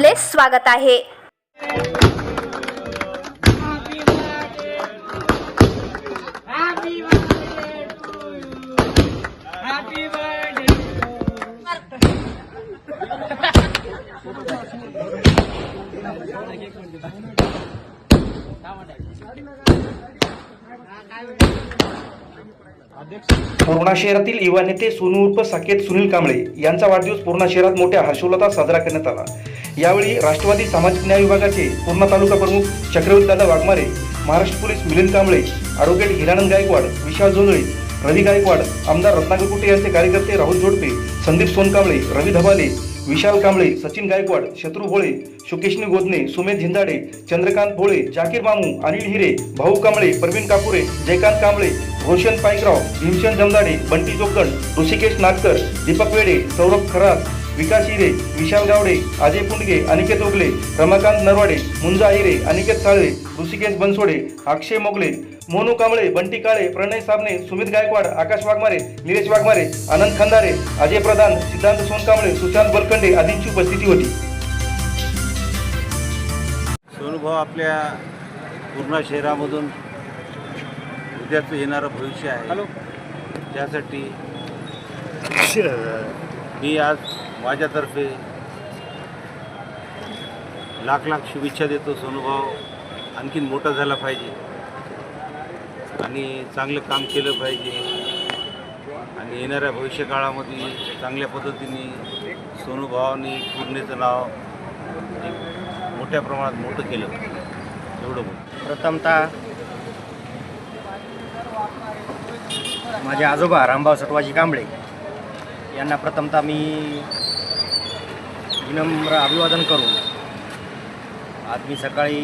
आपले स्वागत आहे. पूर्णा शहरातील युवा नेते सोनू उर्फ साकेत सुनील कांबळे यांचा वाढदिवस पूर्णा शहरात मोठ्या हर्षोल्लासात साजरा करण्यात आला. यावेळी राष्ट्रवादी सामाजिक न्याय विभागाचे पूर्णा तालुका प्रमुख चक्रवर्तीदादा वाघमारे महाराष्ट्र पोलीस मिलिंद कांबळे ॲडव्होकेट हिरानंद गायकवाड विशाल जोंधळे रवी गायकवाड आमदार रत्नाकर कुटे यांचे कार्यकर्ते राहुल जोडपे संदीप सोनकांबळे रवी धबाले विशाल कांबळे सचिन गायकवाड शत्रू भोळे शुकेशनी गोदने सुमेध झिंदाडे चंद्रकांत भोळे जाकीर मामू अनिल हिरे भाऊ कांबळे प्रवीण कापुरे जयकांत कांबळे रोशन पाईकराव भीमसेन जमदाडे बंटी जोकण ऋषिकेश नागकर दीपक वेडे सौरभ खरात विकास हिरे विशाल गावडे अजय पुंडगे अनिकेत ओगले रमाकांत नरवाडे मुंजा हिरे अनिकेत साळवे ऋषिकेश बनसोडे अक्षय मोगले मोनू कांबळे बंटी काळे प्रणय साबणे सुमित गायकवाड आकाश वाघमारे निलेश वाघमारे आनंद खंदारे अजय प्रधान सिद्धांत सोनकांबळे सुशांत बलकंडे आदींची उपस्थिती होती. सोनूभाऊ आपल्या पूर्णा शहरामधून उद्याचं येणारं भविष्य आहे. त्यासाठी मी आज माझ्यातर्फे लाख लाख शुभेच्छा देतो सोनुभाव आणखीन मोठा झाला पाहिजे. आणि चांगलं काम केलं पाहिजे. आणि येणाऱ्या भविष्यकाळामध्ये चांगल्या पद्धतीने सोनूभावांनी पूर्णेचं नाव मोठ्या प्रमाणात मोठं केलं. एवढं बोल प्रथमतः माझे आजोबा रामभाऊ सटवाजी कांबळे यांना प्रथमतः मी विनम्र अभिवादन करून आज मी सकाळी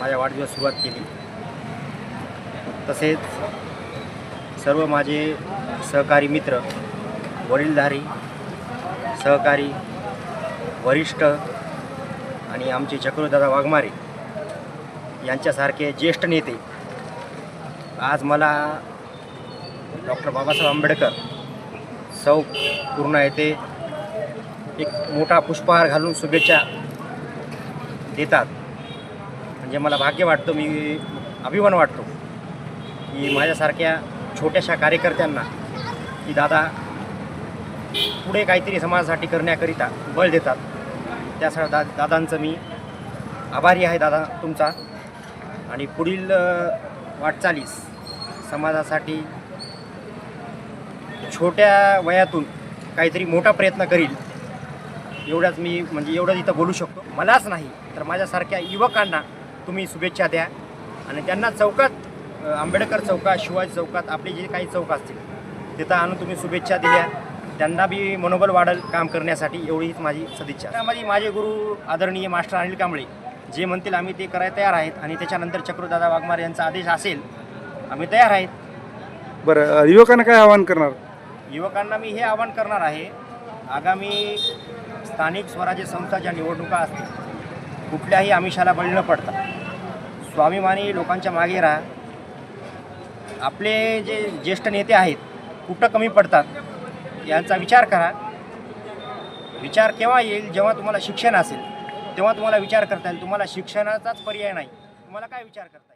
माझ्या वाढदिवस सुरुवात केली. तसेच सर्व माझे सहकारी मित्र वडीलधारी सहकारी वरिष्ठ आणि आमचे चक्रदादा वाघमारे यांच्यासारखे ज्येष्ठ नेते आज मला डॉक्टर बाबासाहेब आंबेडकर सौ पूर्ण येथे एक मोठा पुष्पहार घालून शुभेच्छा देतात. म्हणजे मला भाग्य वाटतं मी अभिमान वाटतो की माझ्यासारख्या छोट्याशा कार्यकर्त्यांना की दादा पुढे काहीतरी समाजासाठी करण्याकरिता बळ देतात. त्यासाठी दा दादांचं मी आभारी आहे दादा तुमचा. आणि पुढील वाटचालीस समाजासाठी छोट्या वयातून काहीतरी मोठा प्रयत्न करील. एवढ्याच मी म्हणजे एवढंच इथं बोलू शकतो. मलाच नाही तर माझ्यासारख्या युवकांना तुम्ही शुभेच्छा द्या. आणि त्यांना चौकात आंबेडकर चौकात शिवाजी चौकात आपले जे काही चौक असतील तिथं आणून तुम्ही शुभेच्छा दिल्या. त्यांना बी मनोबल वाढेल काम करण्यासाठी एवढीच माझी सदिच्छा. त्यामध्ये माझे गुरु आदरणीय मास्टर अनिल कांबळे जे म्हणतील आम्ही ते करायला तयार आहेत आणि त्याच्यानंतर चक्रदादा वाघमारे यांचा आदेश असेल आम्ही तयार आहेत. बरं युवकांना काय आवाहन करणार? युवकांना मी हे आवाहन करणार आहे आगामी स्थानिक स्वराज्य संस्था ज्या निवडणुका असतील कुठल्याही आमिषाला बळी न पडता. स्वाभिमानी लोकांच्या मागे राहा. आपले जे ज्येष्ठ नेते आहेत कुठं कमी पडतात यांचा विचार करा. विचार केव्हा येईल जेव्हा तुम्हाला शिक्षण असेल तेव्हा तुम्हाला विचार करता येईल. तुम्हाला शिक्षणाचाच पर्याय नाही. तुम्हाला काय विचार करता येईल?